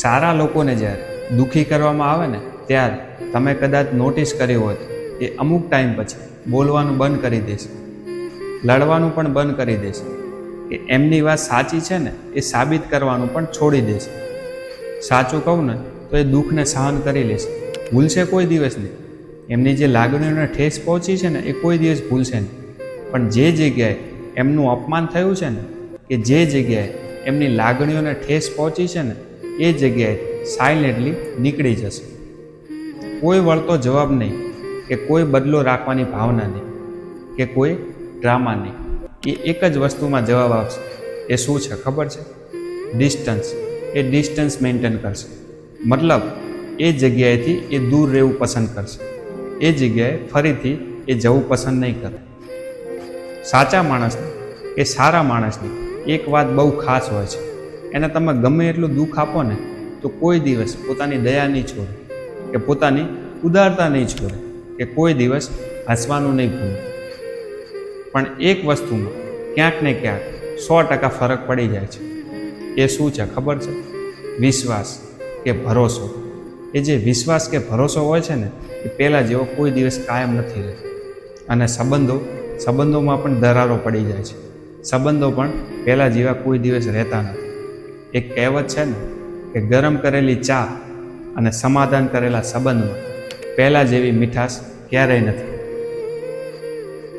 સારા લોકોને જ્યારે દુઃખી કરવામાં આવે ને, ત્યારે તમે કદાચ નોટિસ કરી હોત એ અમુક ટાઈમ પછી બોલવાનું બંધ કરી દેશે. લડવાનું પણ બંધ કરી દેશે. કે એમની વાત સાચી છે ને, એ સાબિત કરવાનું પણ છોડી દેશે. સાચું કહું ને, તો એ દુઃખને સહન કરી લેશે. ભૂલશે કોઈ દિવસ નહીં. એમની જે લાગણીઓને ઠેસ પહોંચી છે ને, એ કોઈ દિવસ ભૂલશે નહીં. પણ જે જગ્યાએ એમનું અપમાન થયું છે ને, કે જે જગ્યાએ એમની લાગણીઓને ઠેસ પહોંચી છે ને એ જગ્યાએ સાયલેન્ટલી નીકળી જશે. કોઈ વળતો જવાબ નહીં કે કોઈ બદલો રાખવાની ભાવના નહીં કે કોઈ ડ્રામા નહીં. એ એક જ વસ્તુમાં જવાબ આપશે એ શું છે ખબર છે? ડિસ્ટન્સ એ ડિસ્ટન્સ મેન્ટેન કરશે. મતલબ એ જગ્યાએથી એ દૂર રહેવું પસંદ કરશે. એ જગ્યાએ ફરીથી એ જવું પસંદ નહીં કરે સાચા માણસની કે સારા માણસની એક વાત બહુ ખાસ હોય છે. એને તમે ગમે એટલું દુઃખ આપો ને, તો કોઈ દિવસ પોતાની દયા નહીં છોડે, કે પોતાની ઉદારતા નહીં છોડે, કે કોઈ દિવસ હસવાનું નહીં ભૂલે. પણ એક વસ્તુમાં ક્યાંક ને ક્યાંક સો ટકા ફરક પડી જાય છે. એ શું છે ખબર છે? વિશ્વાસ કે ભરોસો. એ જે વિશ્વાસ કે ભરોસો હોય છે ને, એ પહેલાં જેવો કોઈ દિવસ કાયમ નથી રહેતો. અને સંબંધો, સંબંધોમાં પણ દરારો પડી જાય છે. સંબંધો પણ પહેલાં જેવા કોઈ દિવસ રહેતા નથી. એક કહેવત છે ને કે ગરમ કરેલી ચા અને સમાધાન કરેલા સંબંધમાં પહેલાં જેવી મીઠાશ ક્યારેય નથી.